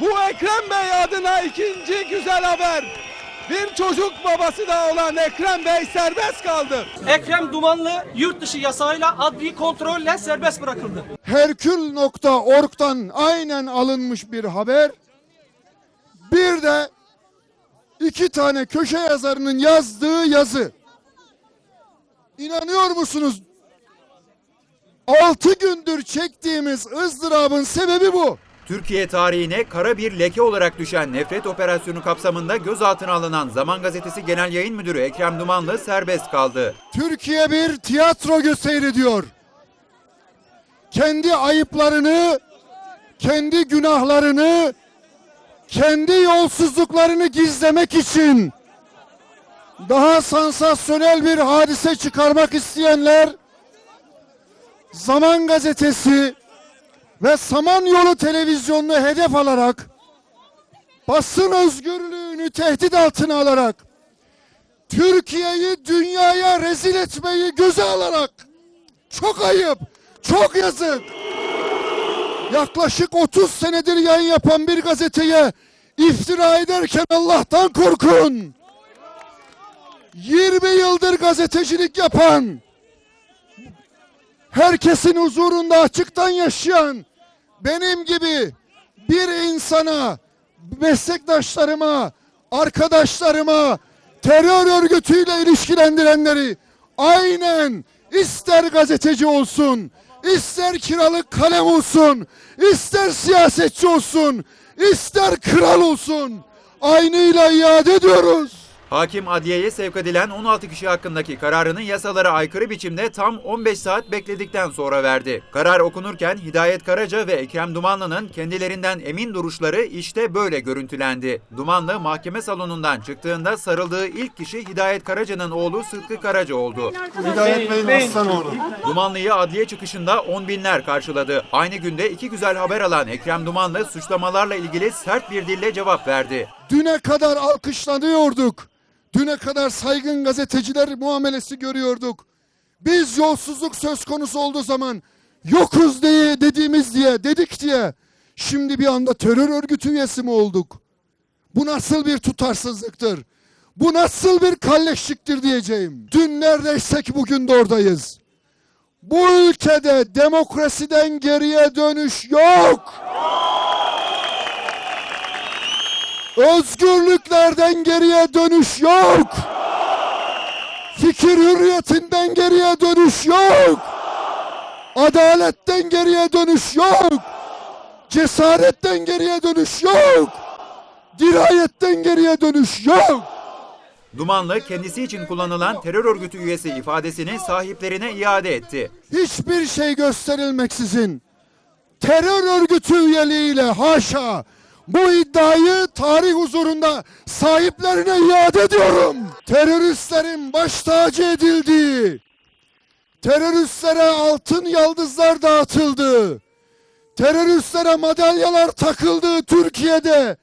Bu Ekrem Bey adına ikinci güzel haber. Bir çocuk babası da olan Ekrem Bey serbest kaldı. Ekrem Dumanlı yurt dışı yasağıyla adli kontrolle serbest bırakıldı. Herkül.org'dan aynen alınmış bir haber. Bir de iki tane köşe yazarının yazdığı yazı. İnanıyor musunuz? Altı gündür çektiğimiz ızdırabın sebebi bu. Türkiye tarihine kara bir leke olarak düşen nefret operasyonu kapsamında gözaltına alınan Zaman Gazetesi Genel Yayın Müdürü Ekrem Dumanlı serbest kaldı. Türkiye bir tiyatro seyrediyor. Kendi ayıplarını, kendi günahlarını, kendi yolsuzluklarını gizlemek için daha sansasyonel bir hadise çıkarmak isteyenler Zaman Gazetesi ve Samanyolu televizyonunu hedef alarak basın özgürlüğünü tehdit altına alarak Türkiye'yi dünyaya rezil etmeyi göze alarak çok ayıp, çok yazık. Yaklaşık 30 senedir yayın yapan bir gazeteye iftira ederken Allah'tan korkun. 20 yıldır gazetecilik yapan, herkesin huzurunda açıktan yaşayan benim gibi bir insana, meslektaşlarıma, arkadaşlarıma terör örgütüyle ilişkilendirenleri aynen ister gazeteci olsun, ister kiralık kalem olsun, ister siyasetçi olsun, ister kral olsun aynıyla iade ediyoruz. Hakim adliyeye sevk edilen 16 kişi hakkındaki kararını yasalara aykırı biçimde tam 15 saat bekledikten sonra verdi. Karar okunurken Hidayet Karaca ve Ekrem Dumanlı'nın kendilerinden emin duruşları işte böyle görüntülendi. Dumanlı mahkeme salonundan çıktığında sarıldığı ilk kişi Hidayet Karaca'nın oğlu Sıtkı Karaca oldu. Hidayet Bey'in Aslanoğlu. Dumanlı'yı adliye çıkışında on binler karşıladı. Aynı günde iki güzel haber alan Ekrem Dumanlı suçlamalarla ilgili sert bir dille cevap verdi. Düne kadar alkışlanıyorduk. Düne kadar saygın gazeteciler muamelesi görüyorduk. Biz yolsuzluk söz konusu olduğu zaman yokuz diye dediğimiz diye dedik diye şimdi bir anda terör örgütü üyesi mi olduk? Bu nasıl bir tutarsızlıktır? Bu nasıl bir kalleşliktir diyeceğim. Dün neredeysek bugün de oradayız. Bu ülkede demokrasiden geriye dönüş yok. Özgürlüklerden geriye dönüş yok. Fikir hürriyetinden geriye dönüş yok. Adaletten geriye dönüş yok. Cesaretten geriye dönüş yok. Dirayetten geriye dönüş yok. Dumanlı kendisi için kullanılan terör örgütü üyesi ifadesini sahiplerine iade etti. Hiçbir şey gösterilmeksizin terör örgütü üyeliğiyle haşa bu iddiayı tarih huzurunda sahiplerine iade ediyorum. Teröristlerin baş tacı edildiği, teröristlere altın yıldızlar dağıtıldı, teröristlere madalyalar takıldığı Türkiye'de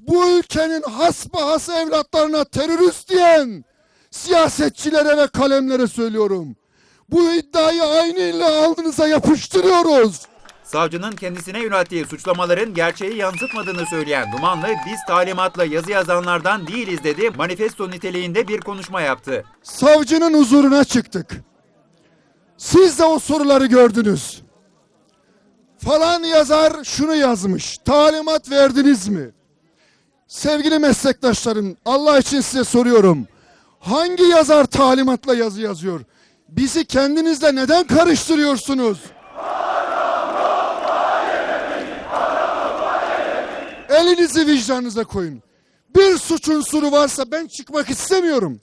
bu ülkenin hasbahası evlatlarına terörist diyen siyasetçilere ve kalemlere söylüyorum. Bu iddiayı aynıyla alnınıza yapıştırıyoruz. Savcının kendisine yönelttiği suçlamaların gerçeği yansıtmadığını söyleyen Dumanlı, biz talimatla yazı yazanlardan değiliz dedi, manifesto niteliğinde bir konuşma yaptı. Savcının huzuruna çıktık. Siz de o soruları gördünüz. Falan yazar şunu yazmış. Talimat verdiniz mi? Sevgili meslektaşlarım, Allah için size soruyorum. Hangi yazar talimatla yazı yazıyor? Bizi kendinizle neden karıştırıyorsunuz? Elinizi vicdanınıza koyun. Bir suç unsuru varsa ben çıkmak istemiyorum.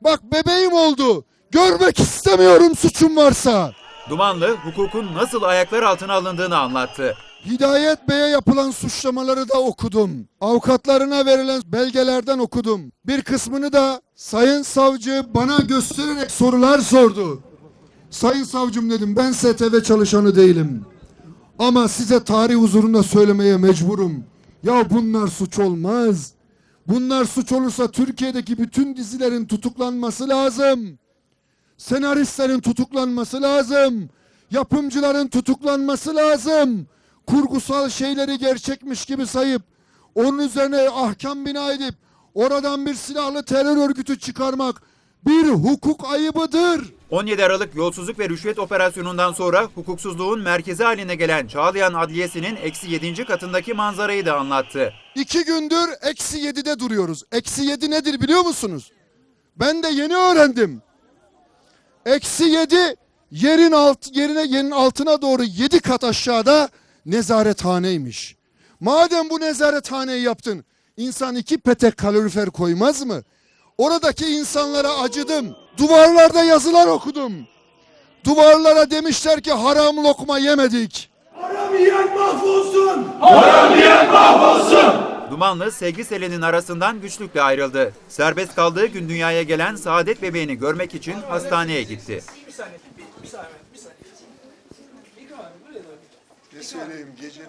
Bak bebeğim oldu. Görmek istemiyorum suçum varsa. Dumanlı, hukukun nasıl ayaklar altına alındığını anlattı. Hidayet Bey'e yapılan suçlamaları da okudum. Avukatlarına verilen belgelerden okudum. Bir kısmını da Sayın Savcı bana göstererek sorular sordu. Sayın Savcım dedim ben STV çalışanı değilim. Ama size tarih huzurunda söylemeye mecburum. Ya bunlar suç olmaz. Bunlar suç olursa Türkiye'deki bütün dizilerin tutuklanması lazım. Senaristlerin tutuklanması lazım. Yapımcıların tutuklanması lazım. kurgusal şeyleri gerçekmiş gibi sayıp onun üzerine ahkam bina edip oradan bir silahlı terör örgütü çıkarmak bir hukuk ayıbıdır. 17 Aralık yolsuzluk ve rüşvet operasyonundan sonra hukuksuzluğun merkezi haline gelen Çağlayan Adliyesi'nin eksi 7. katındaki manzarayı da anlattı. İki gündür eksi yedide duruyoruz. Eksi yedi nedir biliyor musunuz? Ben de yeni öğrendim. Eksi yedi yerin alt, yerine yerin altına doğru yedi kat aşağıda nezarethaneymiş. Madem bu nezarethaneyi yaptın, insan iki petek kalorifer koymaz mı? Oradaki insanlara acıdım. Duvarlarda yazılar okudum. Duvarlara demişler ki haram lokma yemedik. Dumanlı sevgi selinin arasından güçlükle ayrıldı. Serbest kaldığı gün dünyaya gelen Saadet bebeğini görmek için hastaneye gitti. Bir saniye, bir, bir saniye, bir saniye. Ne söyleyeyim gece